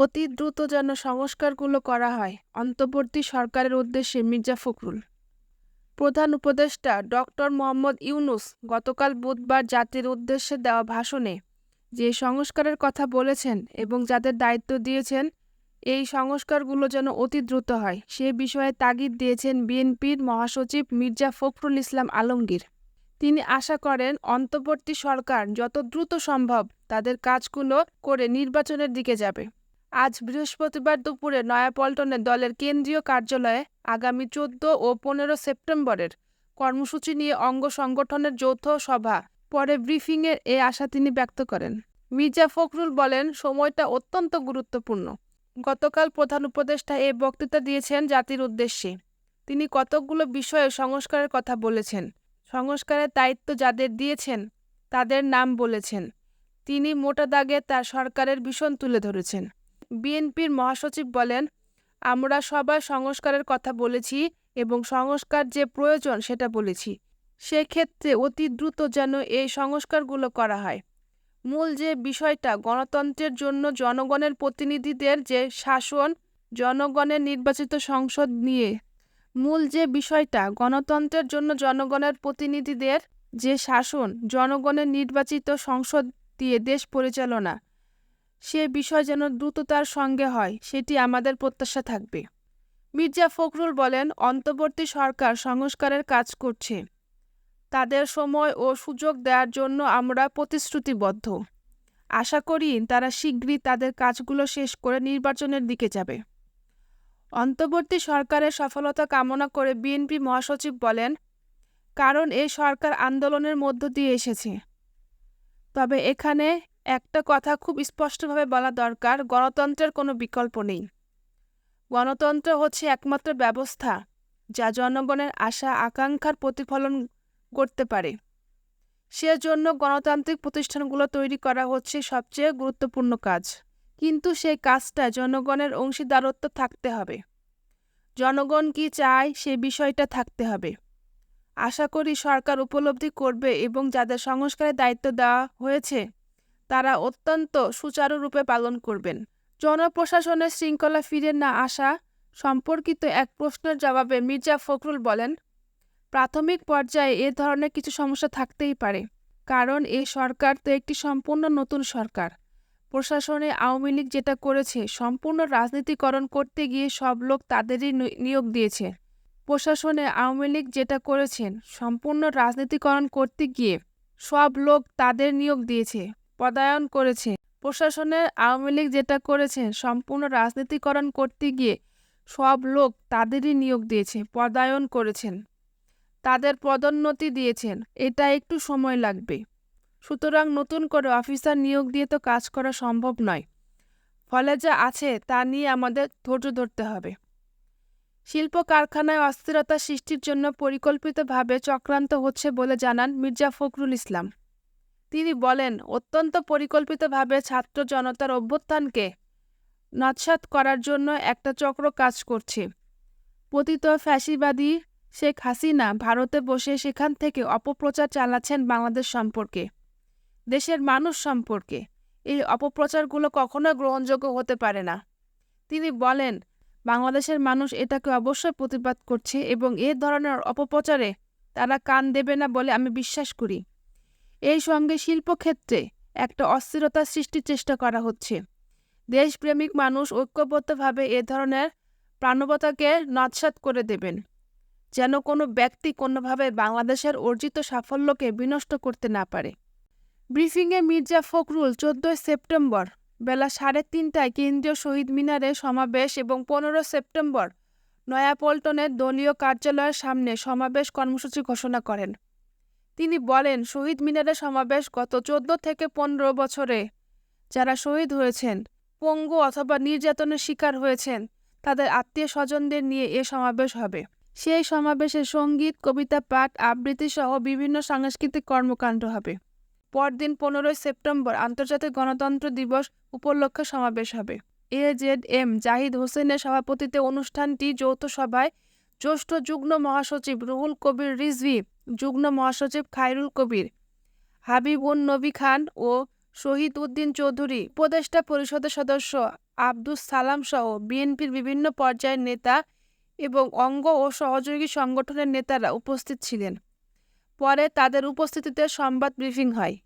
অতি দ্রুত যেন সংস্কারগুলো করা হয়, অন্তর্বর্তী সরকারের উদ্দেশ্যে মির্জা ফখরুল। প্রধান উপদেষ্টা ডক্টর মোহাম্মদ ইউনুস গতকাল বুধবার জাতির উদ্দেশ্যে দেওয়া ভাষণে যে সংস্কারের কথা বলেছেন এবং যাদের দায়িত্ব দিয়েছেন, এই সংস্কারগুলো যেন অতি দ্রুত হয়, সে বিষয়ে তাগিদ দিয়েছেন বিএনপির মহাসচিব মির্জা ফখরুল ইসলাম আলমগীর। তিনি আশা করেন, অন্তর্বর্তী সরকার যত দ্রুত সম্ভব তাদের কাজগুলো করে নির্বাচনের দিকে যাবে। আজ বৃহস্পতিবার দুপুরে নয়াপল্টনে দলের কেন্দ্রীয় কার্যালয়ে আগামী চোদ্দ ও পনেরো সেপ্টেম্বরের কর্মসূচি নিয়ে অঙ্গ সংগঠনের যৌথ সভা। পরে ব্রিফিংয়ের এ আশা তিনি ব্যক্ত করেন। মির্জা ফখরুল বলেন, সময়টা অত্যন্ত গুরুত্বপূর্ণ। গতকাল প্রধান উপদেষ্টা এ বক্তৃতা দিয়েছেন জাতির উদ্দেশ্যে। তিনি কতকগুলো বিষয়ে সংস্কারের কথা বলেছেন, সংস্কারের দায়িত্ব যাদের দিয়েছেন, তাদের নাম বলেছেন। তিনি মোটা দাগে তার সরকারের ভীষণ তুলে ধরেছেন। বিএনপির মহাসচিব বলেন, আমরা সবাই সংস্কারের কথা বলেছি এবং সংস্কার যে প্রয়োজন সেটা বলেছি। সেক্ষেত্রে অতি দ্রুত যেন এই সংস্কারগুলো করা হয়। মূল যে বিষয়টা, গণতন্ত্রের জন্য জনগণের প্রতিনিধিদের যে শাসন, জনগণের নির্বাচিত সংসদ নিয়ে। মূল যে বিষয়টা, গণতন্ত্রের জন্য জনগণের প্রতিনিধিদের যে শাসন, জনগণের নির্বাচিত সংসদ দিয়ে দেশ পরিচালনা। সে বিষয় যেন দ্রুততার সঙ্গে হয়, সেটি আমাদের প্রত্যাশা থাকবে। মির্জা ফখরুল বলেন, অন্তর্বর্তী সরকার সংস্কারের কাজ করছে। তাদের সময় ও সুযোগ দেওয়ার জন্য আমরা প্রতিশ্রুতিবদ্ধ। আশা করি তারা শীঘ্রই তাদের কাজগুলো শেষ করে নির্বাচনের দিকে যাবে। অন্তর্বর্তী সরকারের সফলতা কামনা করে বিএনপি মহাসচিব বলেন, কারণ এই সরকার আন্দোলনের মধ্য দিয়ে এসেছে। তবে এখানে একটা কথা খুব স্পষ্টভাবে বলা দরকার, গণতন্ত্রের কোনো বিকল্প নেই। গণতন্ত্র হচ্ছে একমাত্র ব্যবস্থা, যা জনগণের আশা, আকাঙ্ক্ষার প্রতিফলন করতে পারে। সেজন্য গণতান্ত্রিক প্রতিষ্ঠানগুলো তৈরি করা হচ্ছে সবচেয়ে গুরুত্বপূর্ণ কাজ। কিন্তু সেই কাজটা জনগণের অংশীদারত্ব থাকতে হবে। জনগণ কি চায় সে বিষয়টা থাকতে হবে। আশা করি সরকার উপলব্ধি করবে এবং যাদের সংস্কারের দায়িত্ব দেওয়া হয়েছে তারা অত্যন্ত সুচারুরূপে পালন করবেন। জনপ্রশাসনের শৃঙ্খলা ফিরে না আসা সম্পর্কিত এক প্রশ্নের জবাবে মির্জা ফখরুল বলেন, প্রাথমিক পর্যায়ে এ ধরনের কিছু সমস্যা থাকতেই পারে, কারণ এই সরকার তো একটি সম্পূর্ণ নতুন সরকার। প্রশাসনে আওয়ামী লীগ যেটা করেছে, সম্পূর্ণ রাজনীতিকরণ করতে গিয়ে সব লোক তাদেরই নিয়োগ দিয়েছে। প্রশাসনে আওয়ামী লীগ যেটা করেছেন, সম্পূর্ণ রাজনীতিকরণ করতে গিয়ে সব লোক তাদের নিয়োগ দিয়েছে। পদায়ন করেছে। প্রশাসনের আওয়ামী লীগ যেটা করেছেন সম্পূর্ণ রাজনীতিকরণ করতে গিয়ে সব লোক তাদেরই নিয়োগ দিয়েছে, পদায়ন করেছেন। তাদের পদোন্নতি দিয়েছেন। এটা একটু সময় লাগবে। সুতরাং নতুন করে অফিসার নিয়োগ দিয়ে তো কাজ করা সম্ভব নয়। ফলে যা আছে তা নিয়ে আমাদের ধৈর্য ধরতে হবে। শিল্প কারখানায় অস্থিরতা সৃষ্টির জন্য পরিকল্পিতভাবে চক্রান্ত হচ্ছে বলে জানান মির্জা ফখরুল ইসলাম। তিনি বলেন, অত্যন্ত পরিকল্পিতভাবে ছাত্র জনতার অভ্যুত্থানকে নৎসাত করার জন্য একটা চক্র কাজ করছে। পতিত ফ্যাসিবাদী শেখ হাসিনা ভারতে বসে সেখান থেকে অপপ্রচার চালাচ্ছেন বাংলাদেশ সম্পর্কে, দেশের মানুষ সম্পর্কে। এই অপপ্রচারগুলো কখনো গ্রহণযোগ্য হতে পারে না। তিনি বলেন, বাংলাদেশের মানুষ এটাকে অবশ্যই প্রতিবাদ করছে এবং এ ধরনের অপপ্রচারে তারা কান দেবে না বলে আমি বিশ্বাস করি। এই সঙ্গে শিল্পক্ষেত্রে একটা অস্থিরতা সৃষ্টির চেষ্টা করা হচ্ছে। দেশপ্রেমিক মানুষ ঐক্যবদ্ধভাবে এ ধরনের প্রাণবতাকে নৎসাত করে দেবেন, যেন কোনো ব্যক্তি কোনোভাবে বাংলাদেশের অর্জিত সাফল্যকে বিনষ্ট করতে না পারে। ব্রিফিংয়ে মির্জা ফখরুল চোদ্দই সেপ্টেম্বর বেলা সাড়ে তিনটায় কেন্দ্রীয় শহীদ মিনারে সমাবেশ এবং পনেরো সেপ্টেম্বর নয়াপল্টনের দলীয় কার্যালয়ের সামনে সমাবেশ কর্মসূচি ঘোষণা করেন। তিনি বলেন, শহীদ মিনারে সমাবেশ গত চোদ্দ থেকে পনেরো বছরে যারা শহীদ হয়েছেন, পঙ্গু অথবা নির্যাতনের শিকার হয়েছেন, তাদের আত্মীয় স্বজনদের নিয়ে এ সমাবেশ হবে। সেই সমাবেশে সংগীত, কবিতা, পাঠ আবৃত্তি সহ বিভিন্ন সাংস্কৃতিক কর্মকাণ্ড হবে। পরদিন পনেরোই সেপ্টেম্বর আন্তর্জাতিক গণতন্ত্র দিবস উপলক্ষে সমাবেশ হবে। এ জেড এম জাহিদ হোসেনের সভাপতিত্বে অনুষ্ঠানটি যৌথ সভায় জ্যেষ্ঠ যুগ্ম মহাসচিব রুহুল কবির রিজভি যুগ্ম মহাসচিব খায়রুল কবির, হাবিবুন নবী খান ও শহীদ উদ্দিন চৌধুরী, উপদেষ্টা পরিষদের সদস্য আব্দুস সালাম সহ বিএনপির বিভিন্ন পর্যায়ের নেতা এবং অঙ্গ ও সহযোগী সংগঠনের নেতারা উপস্থিত ছিলেন। পরে তাদের উপস্থিতিতে সংবাদ ব্রিফিং হয়।